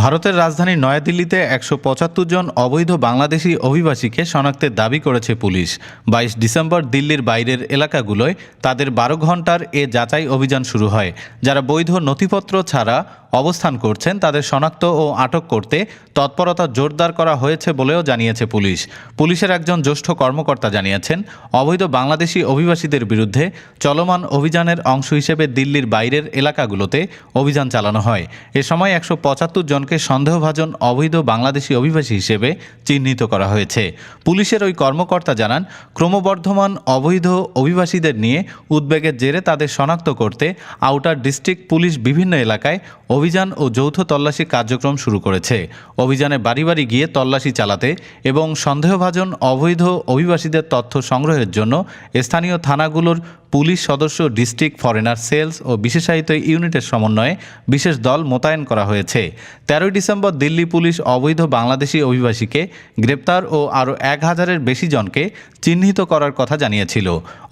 ভারতের রাজধানী নয়াদিল্লিতে একশো পঁচাত্তর জন অবৈধ বাংলাদেশি অভিবাসীকে শনাক্তের দাবি করেছে পুলিশ। বাইশ ডিসেম্বর দিল্লির বাইরের এলাকাগুলোয় তাদের বারো ঘণ্টার এ যাচাই অভিযান শুরু হয়, যারা বৈধ নথিপত্র ছাড়া অবস্থান করছেন, তাদের শনাক্ত ও আটক করতে তৎপরতা জোরদার করা হয়েছে বলেও জানিয়েছে পুলিশ। পুলিশের একজন জ্যেষ্ঠ কর্মকর্তা জানিয়েছেন, অবৈধ বাংলাদেশি অভিবাসীদের বিরুদ্ধে চলমান অভিযানের অংশ হিসেবে দিল্লির বাইরের এলাকাগুলোতে অভিযান চালানো হয়। এ সময় একশো পঁচাত্তর জনকে সন্দেহভাজন অবৈধ বাংলাদেশি অভিবাসী হিসেবে চিহ্নিত করা হয়েছে। পুলিশের ওই কর্মকর্তা জানান, ক্রমবর্ধমান অবৈধ অভিবাসীদের নিয়ে উদ্বেগের জেরে তাদের শনাক্ত করতে আউটার ডিস্ট্রিক্ট পুলিশ বিভিন্ন এলাকায় অভিযান ও যৌথ তল্লাশি কার্যক্রম শুরু করেছে। অভিযানে বাড়ি বাড়ি গিয়ে তল্লাশি চালাতে এবং সন্দেহভাজন অবৈধ অভিবাসীদের তথ্য সংগ্রহের জন্য স্থানীয় থানাগুলোর পুলিশ সদস্য, ডিস্ট্রিক্ট ফরেনার সেলস ও বিশেষায়িত ইউনিটের সমন্বয়ে বিশেষ দল মোতায়েন করা হয়েছে। তেরোই ডিসেম্বর দিল্লি পুলিশ অবৈধ বাংলাদেশি অভিবাসীকে গ্রেপ্তার ও আরও এক হাজারের বেশি জনকে চিহ্নিত করার কথা জানিয়েছিল।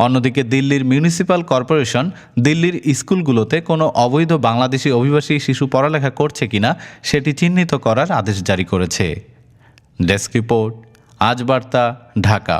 অন্যদিকে দিল্লির মিউনিসিপ্যাল কর্পোরেশন দিল্লির স্কুলগুলোতে কোনো অবৈধ বাংলাদেশি অভিবাসী শিশু পড়ালেখা করছে কিনা সেটি চিহ্নিত করার আদেশ জারি করেছে। ডেস্ক রিপোর্ট, আজ বার্তা, ঢাকা।